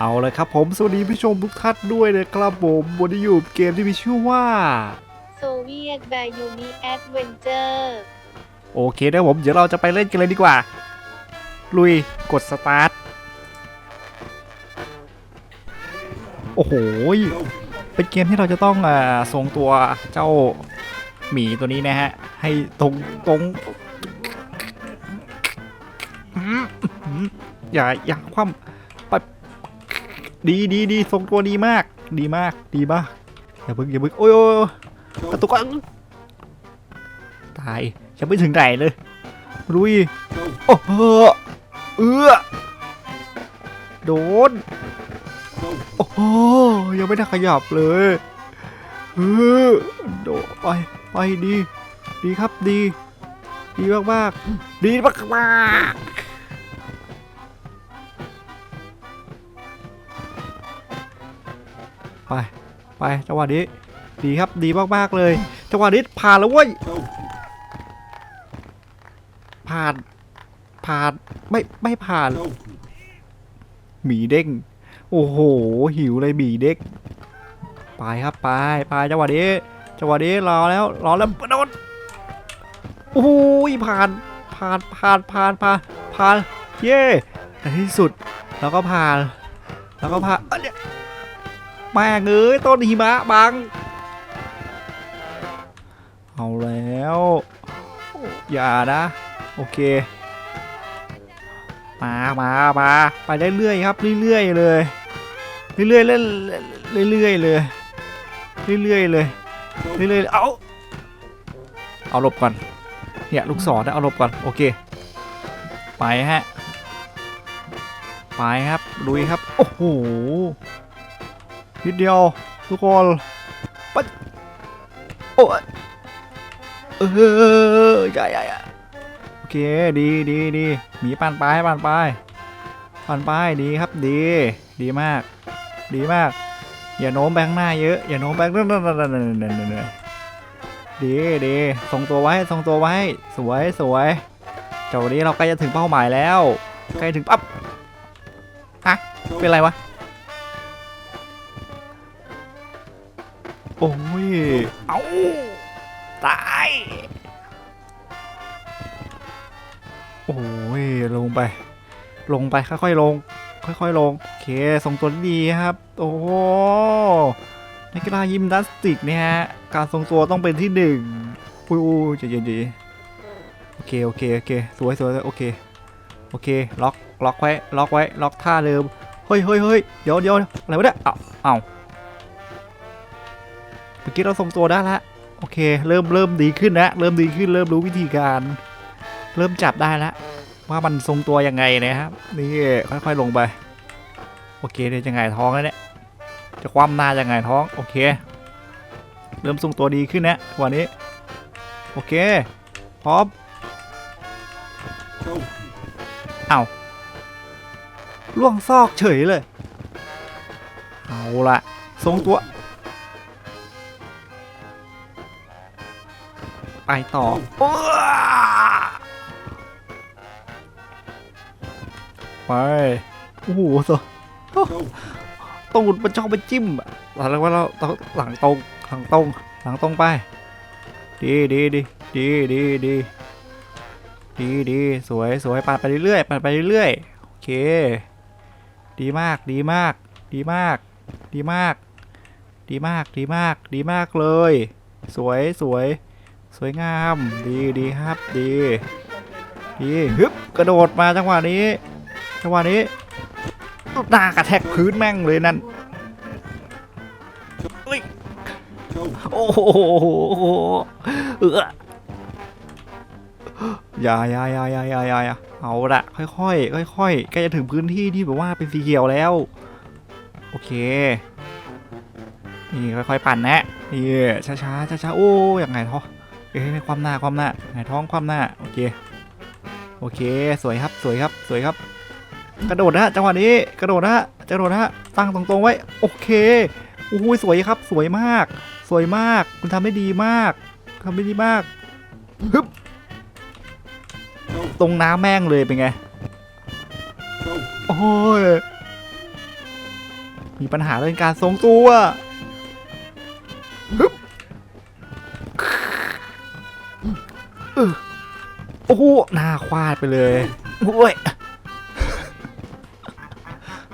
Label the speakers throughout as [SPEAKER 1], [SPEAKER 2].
[SPEAKER 1] เอาเลยครับผมสวัสดีผู้ชมทุกท่านด้วยนะครับผมวันนี้อยู่กับเกมที่มีชื่อว่า
[SPEAKER 2] โซเวียตแบยูนิแอดเวนเจอร์
[SPEAKER 1] โอเคนะผมเดี๋ยวเราจะไปเล่นกันเลยดีกว่า ลุยกดสตาร์ทโอ้โหเป็นเกมที่เราจะต้องอ่าทรงตัวเจ้าหมีตัวนี้นะฮะ ให้ตรงตรงอืมอืมอย่าอย่าคว่ำไป ดีดีดีทรงตัวดีมาก ดีมากดีมากอย่าบึกอย่าบึกโอ้ยโอ้ยโอ้ยกระตุกอะตายยังไม่ถึงไหนเลยรุยโอ้โหเอื้อโดนโอ้โหยังไม่ได้ขยับเลยเออโดไปไปดี ดีครับดี ดีมากมากๆดีมากมาก ไปไปจังหวะนี้ดีครับดีมากมากๆเลยจังหวะนี้ผ่านแล้วเว้ยผ่านผ่านไม่ไม่ผ่านหมีเด้งโอ้โหหิวเลยหมีเด็กไปครับไปไปจังหวะนี้จังหวะนี้รอแล้วรอแล้วกระโดดโอ้ยผ่านผ่านผ่านผ่านผ่านผ่านเย้ในที่สุดแล้วก็ผ่านแล้วก็ผ่านอ้ยเนี่ย แม่งเอ้ยต้นหิมะบัง เอาแล้ว อย่านะ โอเค มามามาไปเรื่อยๆครับเรื่อยๆเลยเรื่อยๆเล่นเรื่อยๆเลยเรื่อยๆเลยเรื่อยๆเอาเอาหลบก่อนเนี่ยลูกศรนะเอาหลบก่อนโอเค ไปฮะไปครับลุยครับ โอ้โห นิดเดียวทุกคนไปดโอ้ยเออใหญ่ใหญ่โอเคดีดีดีหมีปั่นไปปั่นไปปั่นไปดีครับดี ดีมาก ดีมาก อย่าโน้มไปข้างหน้าเยอะอย่าโน้มไปนั่นนั่นนั่นนั่นนั่นนั่นดีดีทรงตัวไว้ทรงตัวไว้ สวยสวยเจ้าวันนี้เราใกล้จะถึงเป้าหมายแล้วใกล้ถึงปั๊บอะเป็นไรวะ โอ้ย เอ้าตาย โอ้ย ลงไป ลงไป ค่อยๆลง ค่อยๆลง โอเคส่งตัวได้ดีครับ โอ้โหนักกีฬายิมนาสติกเนี่ยฮะ การทรงตัวต้องเป็นที่หนึ่งปุ้ยใจเย็นดีโอเค โอเค โอเค สวยสวยโอเค โอเค ล็อก ล็อกไว้ ล็อกไว้ ล็อกท่าเดิม เฮ้ยเฮ้ยเฮ้ยเดี๋ยวเดี๋ยวอะไรวะเนี่ยเอ้าเอ้าเมื่อกี้เราทรงตัวได้ละโอเค เริ่มเริ่มดีขึ้นแล้วเริ่มดีขึ้นเริ่มรู้วิธีการ เริ่มจับได้แล้วว่ามันทรงตัวยังไงนะครับนี่ค่อยๆลงไป โอเคเดี๋ยวจะไงท้องแล้วเนี่ยจะคว่ำหน้าจะไงท้องโอเค เริ่มทรงตัวดีขึ้นนะวันนี้ โอเคพร้อมเอาล่วงซอกเฉยเลย เอาละทรงตัว ไปต่อไปโอ้โหสตูดมันชอบไปจิ้มอะแล้วว่าเราต้องหลังตรงหลังตรงหลังตรงไป ดีดีดีดีดีดีดีดีสวยสวยปัดไปเรื่อยๆปัดไปเรื่อยๆโอเค ดีมากดีมาก ดีมาก ดีมาก ดีมากดีมากดีมากเลย สวยสวย สวยงามดีดีครับดีดีฮึบกระโดดมาจังหวะนี้จังหวะนี้หน้ากระแทกพื้นแม่งเลยนั่นโอ้โหเอออย่าอย่าอย่าอย่าอย่าอย่าอย่เอาละค่อยๆค่อยๆใกล้จะถึงพื้นที่ที่แบบว่าเป็นสีเขียวแล้ว โอเค นี่ค่อยๆปั่นนะนี่ช้าๆช้าๆโอ้ยังไงท้อ เอ้ยความหน้าความหน้าไงท้องความหน้าโอเคโอเค สวยครับสวยครับสวยครับ กระโดดนะฮะจังหวะนี้กระโดดนะฮะกระโดดนะตั้งตรงๆไว้โอเคโอ้โหสวยครับ สวยมาก สวยมาก คุณทำได้ดีมากทำได้ดีมากฮึบตรงน้ำแม่งเลยเป็นไงโอ้ยมีปัญหาเรื่องการทรงตัวฮึบ โอ้โหหน้าควาดไปเลยโอ้ย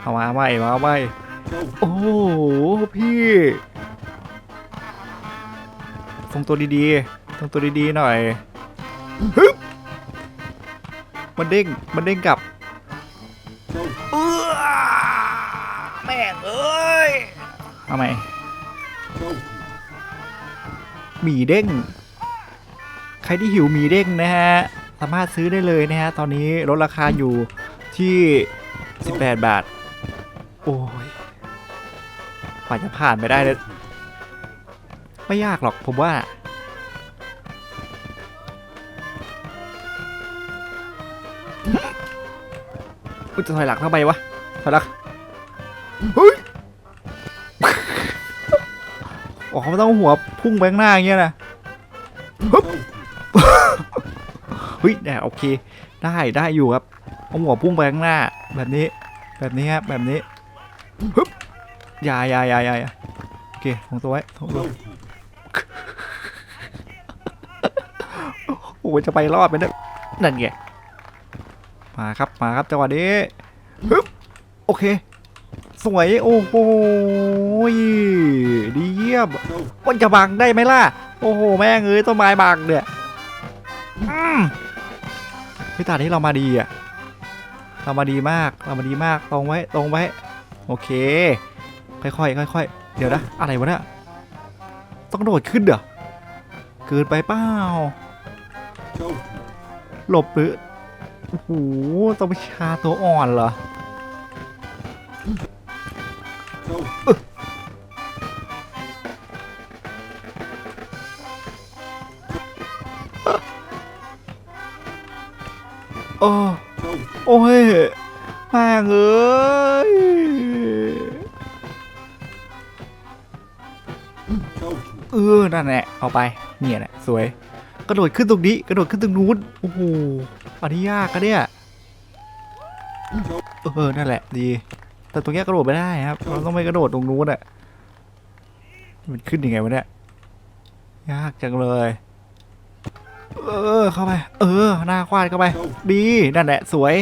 [SPEAKER 1] เอามาไม่มาไม่โอ้โหพี่ทรงตัวดีๆทรงตัวดีๆหน่อยฮึบมันเด้งมันเด้งกลับเออแม่งเอ้ยทำไมหมีเด้ง ใครที่หิวหมีเด้งนะฮะ สามารถซื้อได้เลยนะฮะ ตอนนี้ลดราคาอยู่ที่ 18 บาท โอ้ยกว่าจะผ่านไปได้เลยไม่ยากหรอกผมว่าอุ๊ยจะถอยหลังทำไมวะ ถอยหลังเฮ้ยโอ๋อเขาไม่ต้องหัวพุ่งไปข้างหน้าอย่างเงี้ยนะฮึบ ฮ้ยเนี่โอเค ได้ได้อยู่ครับเอาหัวพุ่งไปข้างหน้า แบบนี้ แบบนี้ครับแบบนี้ฮึบยายายายายโอเคของตัวไว้ของตัวโอ้จะไปรอดไหมเนี่ยนั่นไงมาครับมาครับจังหวะนี้ฮึบโอเค สวยโอ้โหดีเยี่ยมมันจะบังได้ไหมล่ะ โอ้โห แม่งเอ้ยต้นไม้บังเนี่ย พี่ตาที่เรามาดีอะ เรามาดีมาก เรามาดีมาก ตรงไว้ ตรงไว้ โอเค ค่อยๆ ค่อยๆ เดี๋ยวนะ อะไรวะเนี่ย ต้องโดดขึ้นเหรอ เกินไปเปล่า หลบหรือ โอ้โห ต้องไปชาตัวอ่อนเหรอ อ้โอ้โอ้ยแม่งเอ้ยเออนั่นแหละเอาไปเนี่ยแหละสวย กระโดดขึ้นตรงนี้กระโดดขึ้นตรงนู้นโอ้โหอันนี้ยากอะเนี่ยเออนั่นแหละดีแต่ตรงนี้กระโดดไม่ได้ครับเราต้องไปกระโดดตรงนู้นอะมันขึ้นยังไงวะเนี่ยยากจังเลย เออเข้าไป เออหน้าควาดเข้าไป ดีนั่นแหละสวย